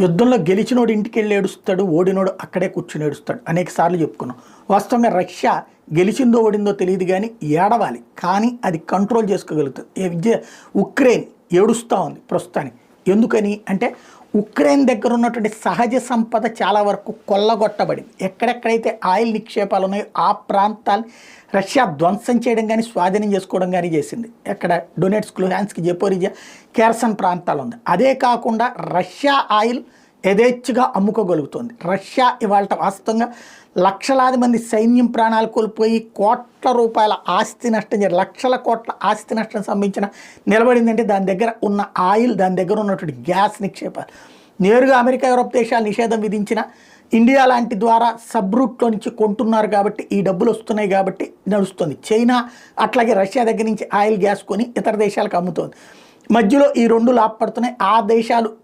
యుద్ధంలో గెలిచినోడు ఇంటికి వెళ్ళి ఏడుస్తాడు ఓడినోడు అక్కడే కూర్చుని ఏడుస్తాడు. అనేక సార్లు చెప్పుకున్నాం. వాస్తవంగా రష్యా గెలిచిందో ఓడిందో తెలియదు కానీ ఏడవాలి. కానీ అది కంట్రోల్ చేసుకోగలుగుతుంది. ఏ విద్య ఉక్రెయిన్ ఏడుస్తూ ఉంది ప్రస్తుతానికి. ఎందుకని అంటే ఉక్రెయిన్ దగ్గర ఉన్నటువంటి సహజ సంపద చాలా వరకు కొల్లగొట్టబడింది. ఎక్కడెక్కడైతే ఆయిల్ నిక్షేపాలు ఉన్నాయో ఆ ప్రాంతాన్ని రష్యా ధ్వంసం చేయడం కానీ స్వాధీనం చేసుకోవడం కానీ చేసింది. ఎక్కడ? డొనేట్స్ లుహాన్స్క్ జపోరిజియా కేర్సన్ ప్రాంతాలు ఉంది అదే కాకుండా రష్యా ఆయిల్ యథేచ్ఛగా అమ్ముకోగలుగుతోంది. రష్యా ఇవాళ వాస్తవంగా లక్షలాది మంది సైన్యం ప్రాణాలు కోల్పోయి కోట్ల రూపాయల ఆస్తి నష్టం లక్షల కోట్ల ఆస్తి నష్టం సంబంధించిన నిలబడిందంటే దాని దగ్గర ఉన్న ఆయిల్ దాని దగ్గర ఉన్నటువంటి గ్యాస్ నిక్షేపాలు. నేరుగా అమెరికా యూరోప్ దేశాలు నిషేధం విధించిన ఇండియా లాంటి ద్వారా సబ్ రూట్లో నుంచి కొంటున్నారు కాబట్టి ఈ డబ్బులు వస్తున్నాయి కాబట్టి నడుస్తుంది. చైనా అట్లాగే రష్యా దగ్గర నుంచి ఆయిల్ గ్యాస్ కొని ఇతర దేశాలకు అమ్ముతోంది. మధ్యలో ఈ రెండు లాభపడుతున్నాయి. ఆ దేశాలు